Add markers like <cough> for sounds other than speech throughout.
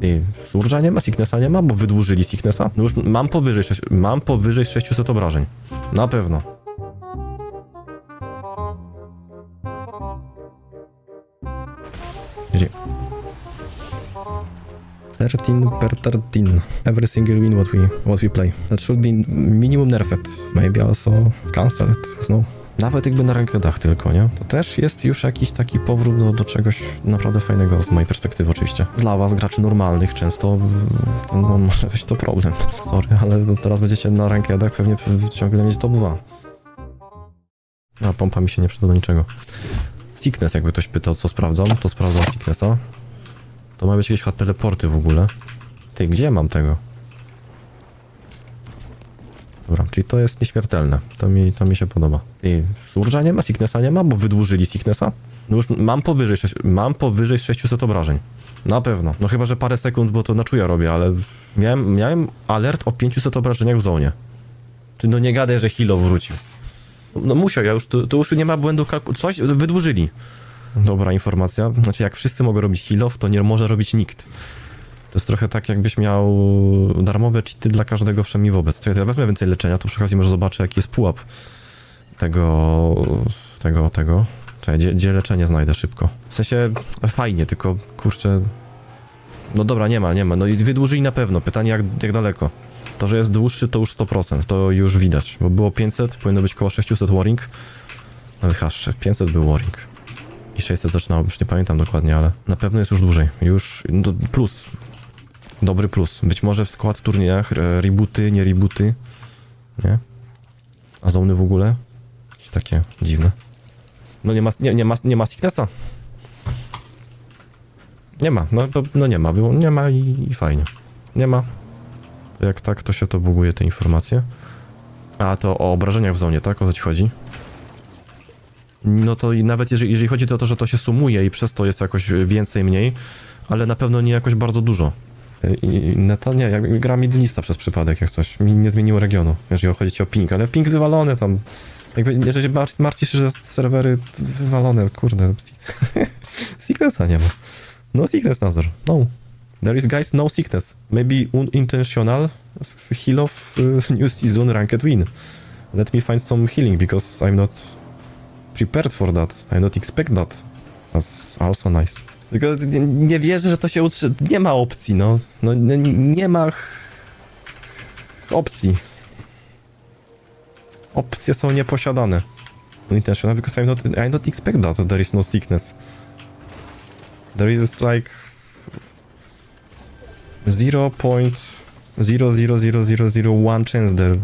Ty, Surge'a nie ma, Sicknessa nie ma, bo wydłużyli Sicknessa. No już mam powyżej, mam powyżej 600 obrażeń. Na pewno. Gdzie? 13 per 13. Every single win what we what we play. That should be minimum nerfed. Maybe also cancelled. who knows? Nawet jakby na rankedach tylko, nie? To też jest już jakiś taki powrót do, do czegoś naprawdę fajnego z mojej perspektywy oczywiście. Dla was, graczy normalnych, często mm, no, może być to problem. <laughs> Sorry, ale no, teraz będziecie na rankedach pewnie ciągle mieć top 2. A pompa mi się nie przyda do niczego. Sickness, jakby ktoś pytał, co sprawdzam, to sprawdzam Sicknessa. To ma być jakieś teleporty w ogóle. Ty, gdzie mam tego? Dobra, czyli to jest nieśmiertelne. To mi, to mi się podoba. Ty, Surge'a nie ma, Sicknessa nie ma, bo wydłużyli Sicknessa. No już mam powyżej, mam powyżej 600 obrażeń. Na pewno. No chyba, że parę sekund, bo to na czuja robię, ale miałem, miałem alert o 500 obrażeniach w zonie. Ty no nie gadaj, że Hilo wrócił. No musiał, ja już, to, to już nie ma błędu kalku... Coś wydłużyli. Dobra informacja. Znaczy, jak wszyscy mogą robić off, to nie może robić nikt. To jest trochę tak, jakbyś miał darmowe cheaty dla każdego wszemi wobec. To ja wezmę więcej leczenia, to przy okazji może zobaczę, jaki jest pułap tego, tego, tego. Czekaj, gdzie, gdzie leczenie znajdę szybko. W sensie, fajnie, tylko, kurczę... No dobra, nie ma, nie ma. No i wydłużyli na pewno. Pytanie, jak, jak daleko? To, że jest dłuższy, to już 100%. To już widać, bo było 500, powinno być około 600 warring. No chyba 500 był warring. I 600 zaczynało, już nie pamiętam dokładnie, ale na pewno jest już dłużej. Już no, plus. Dobry plus. Być może w skład turniejach, e, rebooty, nie rebooty. Nie? A zony w ogóle? Jakieś takie dziwne. No nie ma, nie, nie ma, nie ma Sicknessa. Nie ma, no, to- no nie ma, było, nie ma i, i fajnie. Nie ma. Jak tak, to się to buguje te informacje. A to o obrażeniach w zonie, tak? O co ci chodzi? No to i nawet jeżeli, jeżeli chodzi o to, że to się sumuje i przez to jest jakoś więcej, mniej, ale na pewno nie jakoś bardzo dużo. I, i neta, nie, ja gram midlista przez przypadek, jak coś. Mi nie zmieniło regionu, jeżeli chodzi o ping, ale ping wywalony tam. Jakby, jeżeli mar martwisz że serwery wywalone, kurde. Sicknessa <laughs> nie ma. No sickness Nazor, no. There is guys no sickness. Maybe unintentional heal of uh, <laughs> new season ranked win. Let me find some healing because I'm not prepared for that. I not expect that. That's also nice. Tylko nie, nie wierzę, że to się utrzy... Nie ma opcji, no. No nie, nie ma opcji. Opcje są nieposiadane. Unintentional because I not, I not expect that. There is no sickness. There is like 0.00001 chance there.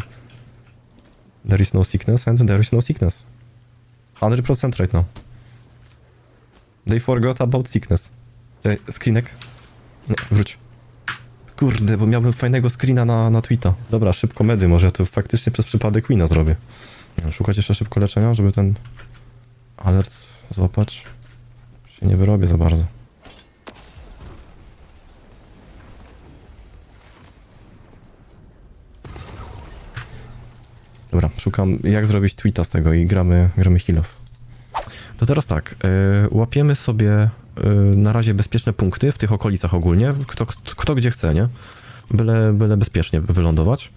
There is no sickness and there is no sickness. 100% right now. They forgot about sickness. Ej, screenek? Nie, wróć. Kurde, bo miałbym fajnego screena na, na tweeta. Dobra, szybko medy, może to faktycznie przez przypadek Queena zrobię. Szukać jeszcze szybko leczenia, żeby ten alert złapać. Się nie wyrobię za bardzo. Dobra, szukam jak zrobić tweeta z tego i gramy, gramy heal off. To teraz tak, yy, łapiemy sobie yy, na razie bezpieczne punkty w tych okolicach ogólnie, kto, kto, gdzie chce, nie? Byle, byle bezpiecznie wylądować.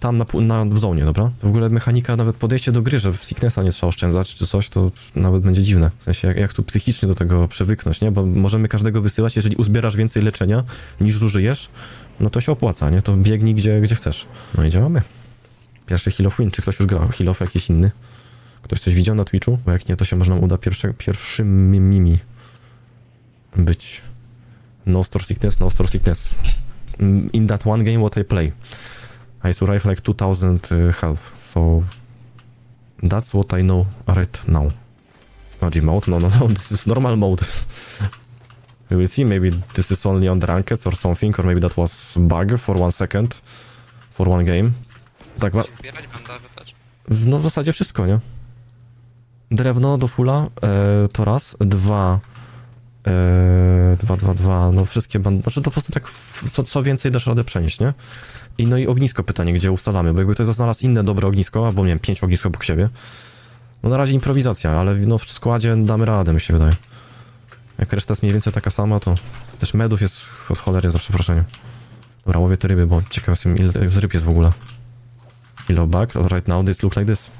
Tam na, na, w zonie, dobra? W ogóle mechanika, nawet podejście do gry, że w Sicknessa nie trzeba oszczędzać czy coś, to nawet będzie dziwne. W sensie, jak, jak tu psychicznie do tego przywyknąć, nie? Bo możemy każdego wysyłać, jeżeli uzbierasz więcej leczenia niż zużyjesz, no to się opłaca, nie? To biegnij gdzie, gdzie chcesz. No i działamy. Pierwszy Heal of Win. Czy ktoś już grał Heal of jakiś inny? Ktoś coś widział na Twitchu? Bo jak nie, to się można uda pierwsze, pierwszym mimi być. No store sickness, no store sickness. Mm, In that one game what I play. I survive like 2000 uh, health, so that's what I know right now. No, G mode? No, no, no, this is normal mode. We will see, maybe this is only on the rankeds or something, or maybe that was bug for one second, for one game. Tak, no w zasadzie wszystko, nie? Drewno do fula, e, to raz, dwa, e, dwa, dwa, dwa, no wszystkie bandy, znaczy to po prostu tak w, co, co więcej dasz radę przenieść, nie? I no i ognisko pytanie, gdzie ustalamy, bo jakby ktoś znalazł inne dobre ognisko, albo nie wiem, pięć ognisk obok siebie, no na razie improwizacja, ale no w składzie damy radę, mi się wydaje. Jak reszta jest mniej więcej taka sama, to też medów jest od cholery za przeproszeniem. Dobra, łowię te ryby, bo ciekaw jestem ile tych ryb jest w ogóle. Kilo back, right now this look like this.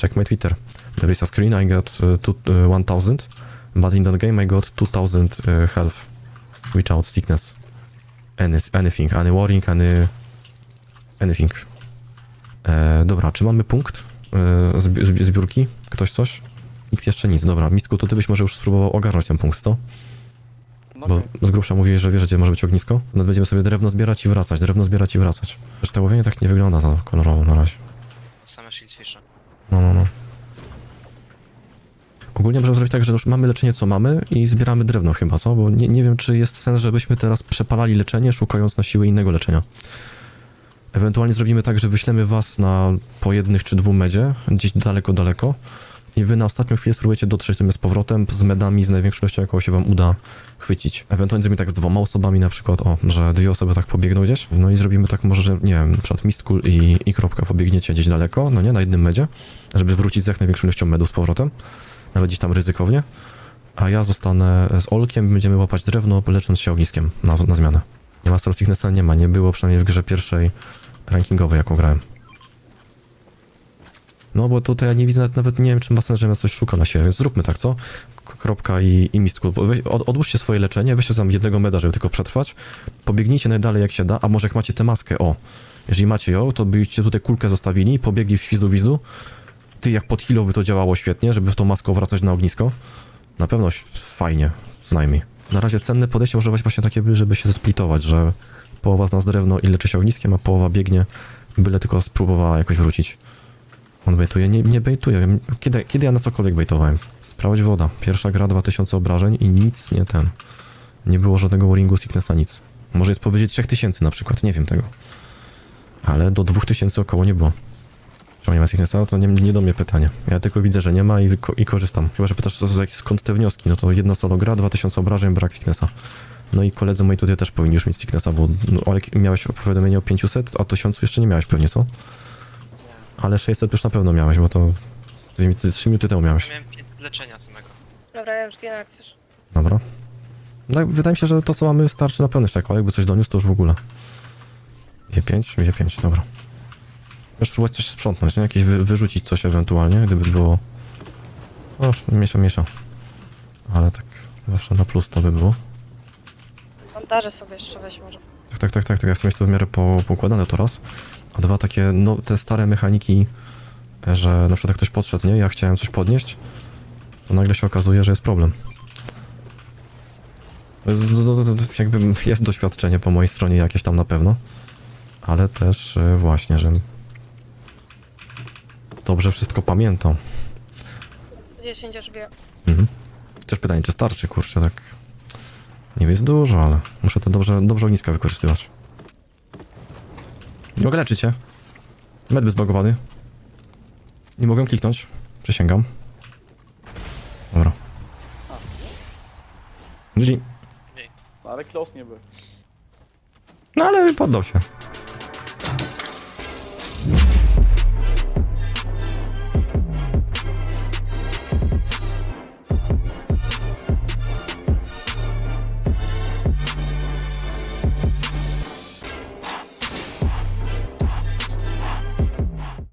Check my Twitter. There is a screen, I got uh, two, uh, 1000, but in that game I got 2000 uh, health without sickness. Any, anything, any worrying, any... anything. E, dobra, czy mamy punkt e, zbi zbi zbiórki? Ktoś coś? Nikt jeszcze nic. Dobra, Mistku, to ty byś może już spróbował ogarnąć ten punkt, co? No Bo okej. z grubsza mówiłeś, że wiesz, gdzie może być ognisko. No będziemy sobie drewno zbierać i wracać, drewno zbierać i wracać. Zresztą łowienie tak nie wygląda za kolorowo na razie. Same shieldfishe. No, no, no. Ogólnie możemy zrobić tak, że już mamy leczenie, co mamy i zbieramy drewno chyba, co? Bo nie, nie wiem, czy jest sens, żebyśmy teraz przepalali leczenie, szukając na siłę innego leczenia. Ewentualnie zrobimy tak, że wyślemy was na po jednych czy dwóch medzie, gdzieś daleko, daleko i wy na ostatnią chwilę spróbujecie dotrzeć do mnie z powrotem z medami, z największą ilością, jaką się wam uda chwycić. Ewentualnie zrobimy tak z dwoma osobami na przykład, o, że dwie osoby tak pobiegną gdzieś, no i zrobimy tak może, że nie wiem, przykład Mistkul i, i Kropka pobiegniecie gdzieś daleko, no nie, na jednym medzie, żeby wrócić z jak największą ilością medów z powrotem, nawet gdzieś tam ryzykownie, a ja zostanę z Olkiem, będziemy łapać drewno, lecząc się ogniskiem na, na zmianę. Nie ma Star Sicknessa, nie ma, nie było przynajmniej w grze pierwszej rankingowej, jaką grałem. No bo tutaj ja nie widzę, nawet, nawet nie wiem, czy ma sens, żebym ja coś szukał na siebie, więc zróbmy tak, co? Kropka i, i Mistku. Od, odłóżcie swoje leczenie, weźcie tam jednego meda, żeby tylko przetrwać. Pobiegnijcie najdalej jak się da, a może jak macie tę maskę, o. Jeżeli macie ją, to byście tutaj kulkę zostawili, pobiegli w świzdu wizdu. Ty, jak pod healą by to działało świetnie, żeby w tą maską wracać na ognisko. Na pewno fajnie, co najmniej. Na razie cenne podejście może być właśnie takie, by- żeby się zesplitować, że połowa z nas drewno i leczy się ogniskiem, a połowa biegnie, byle tylko spróbowała jakoś wrócić. On bejtuje? Nie, nie bejtuje. Kiedy, kiedy ja na cokolwiek bejtowałem? Sprawdź woda. Pierwsza gra 2000 obrażeń i nic nie ten. Nie było żadnego Waringu Sicknessa, nic. Może jest powyżej 3000 na przykład, nie wiem tego. Ale do 2000 około nie było. Czemu nie ma Sicknessa? To nie, nie do mnie pytanie. Ja tylko widzę, że nie ma i, i korzystam. Chyba, że pytasz, skąd te wnioski? No to jedna solo gra, 2000 obrażeń, brak Sicknessa. No i koledzy moi tutaj też powinni już mieć Sicknessa, bo no, Olek, miałeś powiadomienie o 500, a 1000 jeszcze nie miałeś pewnie, co? Ale 600 już na pewno miałeś, bo to z tymi- ty- trzy minuty temu miałeś. miałem pięć leczenia samego. Dobra, ja już ginę jak chcesz. Dobra. No, wydaje mi się, że to co mamy starczy na pewno jeszcze, jako jakby coś doniósł, to już w ogóle. W5? W5, dobra. Możesz spróbować coś sprzątnąć, nie? Jakieś wy, wyrzucić coś ewentualnie, gdyby było... No miesza, miesza. Ale tak zawsze na plus to by było. Bandaże sobie jeszcze weź może. Tak, tak, tak, tak, tak. Ja chcę mieć to w miarę po, poukładane to raz. A dwa takie, no, te stare mechaniki, że na przykład jak ktoś podszedł, nie? Ja chciałem coś podnieść, to nagle się okazuje, że jest problem. Z- Jakby jest doświadczenie po mojej stronie jakieś tam na pewno, ale też e, właśnie, że dobrze wszystko pamiętam. 10 aż bije. Mhm. Też pytanie, czy starczy, kurczę, tak. Nie jest dużo, ale muszę to dobrze, dobrze ogniska wykorzystywać. Nie mogę leczyć się. Med zbagowany. Nie mogę kliknąć. Przysięgam. Dobra. GG. Ale close nie był. No ale poddał się.